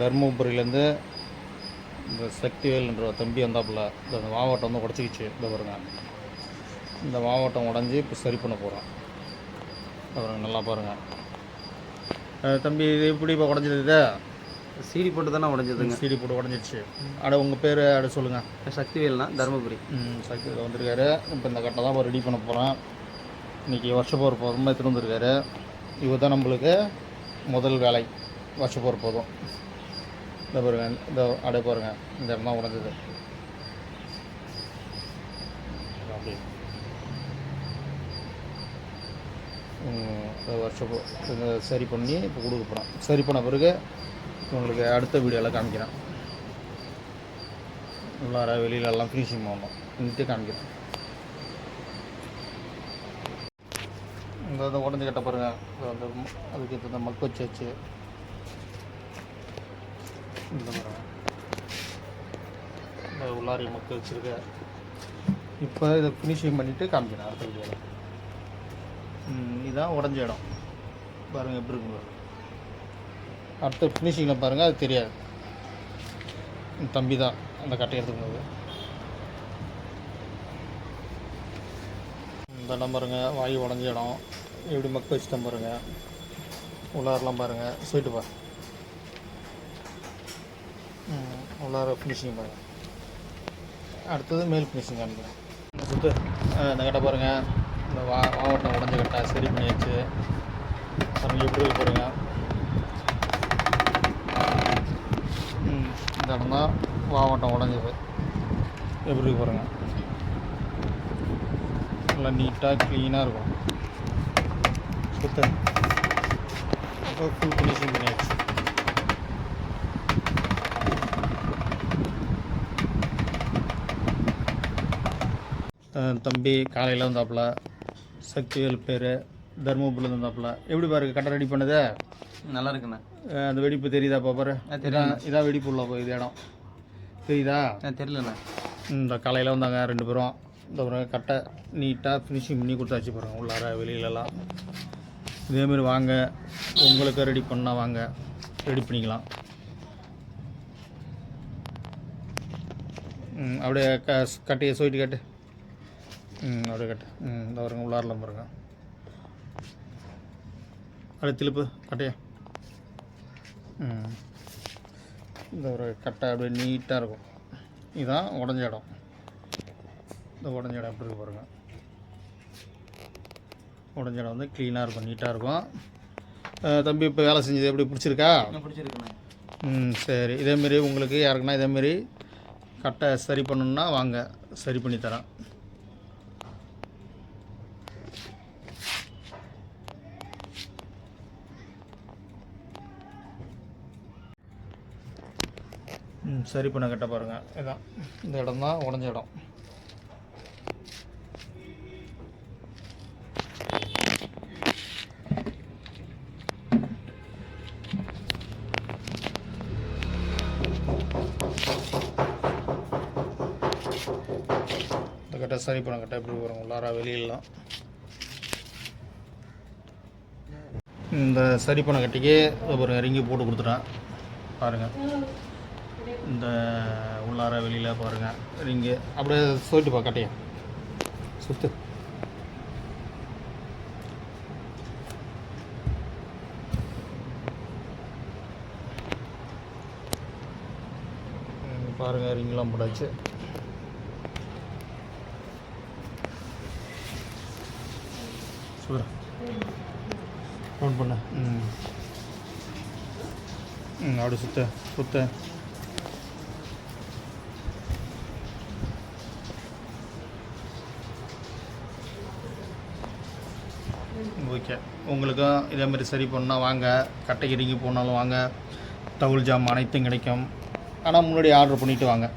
தருமபுரியிலேருந்து இந்த சக்திவேல்ன்ற ஒரு தம்பி வந்தாப்புல இந்த மாவட்டம் வந்து உடச்சிக்கிச்சு இந்த பாருங்க. இந்த மாவட்டம் உடஞ்சி இப்போ சரி பண்ண போகிறோம் பாருங்க நல்லா பாருங்கள் தம்பி இது எப்படி இப்போ உடஞ்சது இது? சீடி போட்டு தானே உடஞ்சதுங்க. சிடி போட்டு உடஞ்சிடுச்சு அட உங்கள் பேர் அட சொல்லுங்கள் சக்திவேல்னா தருமபுரி. ம் சக்தியில் வந்திருக்காரு. இப்போ இந்த கட்டை தான் ரெடி பண்ண போகிறோம் இன்றைக்கி வருஷப்போர் போதும் எடுத்துகிட்டு வந்திருக்காரு. இவர் தான் நம்மளுக்கு முதல் வேலை. வருஷப்போர் போதும். இந்த பாருங்க இந்த அடைய பாருங்க இந்த இடம் தான் உடஞ்சது அப்படி சரி பண்ணி இப்போ கொடுக்க போகிறேன் சரி பண்ண பிறகு உங்களுக்கு அடுத்த வீடியோவில் காமிக்கிறேன். உள்ளார வெளியில எல்லாம் ஃபினிஷிங் பண்ணணும். இன்னிட்டு காமிக்கிறேன். இந்த இதை உடஞ்சி கட்ட பாருங்க. இது வந்து அதுக்கு இந்த மக்கு வச்சு வச்சு இந்த மரம். இந்த உள்ளாரி மக்கு வச்சுருக்க. இப்போ இதை ஃபினிஷிங் பண்ணிவிட்டு காமிக்கிறேன் அடுத்த வீடியோ இதான் உடஞ்ச இடம். பாருங்கள் எப்படி இருக்கு அடுத்த ஃபினிஷிங்கில் பாருங்கள் அது தெரியாது. தம்பி தான் அந்த கட்டை எடுத்துக்கிறது இந்த இடம் பாருங்க வாயு உடஞ்ச இடம். எப்படி மக்க வச்சுட்டேன் பாருங்கள் உள்ளாரெலாம் பாருங்கள் சொல்லிட்டு பாருங்கள் உள்ளார ஃபினிஷிங் பாருங்கள் அடுத்தது மேல் ஃபினிஷிங் காமிக்கிறேன் சுற்று இந்த கட்டை பாருங்க இந்த வா மாவட்டம் உடஞ்ச கட்டை சரி பண்ணியாச்சு பாருங்க எப்படி இருக்கு பாருங்க இந்த இடம் தான் மாவட்டம் உடஞ்சது எப்படி இருக்கு நல்லா நீட்டாக க்ளீனாக இருக்கும் சுத்த அப்போ ஃபுல் ஃபினிஷிங் பண்ணியாச்சு தம்பி காலையில் வந்தாப்புல சக்திவேல் பேர் தருமபுரியில் வந்தாப்புல எப்படி பாருங்க கட்டை ரெடி பண்ணது? நல்லா இருக்குண்ணா. அந்த வெடிப்பு தெரியுதா பாப்பாரு இதான் வெடிப்பு உள்ள போய் இது இடம். தெரியுதா? தெரியலண்ணா. இந்த காலையில் வந்தாங்க ரெண்டு பேரும். இந்த ஒரு கட்டை நீட்டாக ஃபினிஷிங் பண்ணி கொடுத்தாச்சு பாருங்க உள்ளார வெளியிலலாம். இதேமாரி வாங்க. உங்களுக்கு ரெடி பண்ணால் வாங்க. ரெடி பண்ணிக்கலாம். அப்படியே க கட்டையை சொல்லிட்டு கட்டு. ம் அப்படியே கட்டு. ம் இந்த வருங்க உள்ளாரில் பாருங்க. அப்படியே திருப்பு கட்டையை. ம். இந்த ஒரு கட்டை அப்படியே நீட்டாக இருக்கும். இதுதான் உடஞ்ச இடம். இந்த உடஞ்ச இடம் எப்படி இருக்கு பாருங்க. உடஞ்ச இடம் வந்து க்ளீனாக இருக்கும் நீட்டாக இருக்கும். தம்பி இப்போ வேலை செஞ்சது எப்படி? பிடிச்சிருக்கா? பிடிச்சிருக்குண்ணா. ம் சரி. இதேமாரி உங்களுக்கு யாருக்குன்னா இதேமாரி கட்டை சரி பண்ணணுன்னா வாங்க. சரி பண்ணி தரேன். சரி பண்ண கட்ட பாருங்கள் இதான். இந்த இடம் தான் உடஞ்ச இடம். இந்த கட்டை சரி பண்ண கட்ட எப்படி வரும் உள்ளாரா வெளியிலலாம். இந்த சரி பண்ண கட்டிக்கு ஒரு ரிங்கி போட்டு கொடுத்துட்டேன். பாருங்கள் வர வெளியில் பாருங்கள் ரிங்கு அப்படியே சொல்லிட்டு பா கட்டையா. சுத்து. பாருங்கள் பாருங்க ரிங்லாம் போட்டாச்சு சூப்பர் ஃபோன் பண்ண. ம். ம் அப்படி சுத்த சுத்த. ஓகே. உங்களுக்கும் இதே மாதிரி சரி பண்ணால் வாங்க. கட்டைக்கு இறங்கி போனாலும் வாங்க. தவுள் ஜாம் அனைத்தும் கிடைக்கும். ஆனால் முன்னாடி ஆர்டர் பண்ணிவிட்டு வாங்க.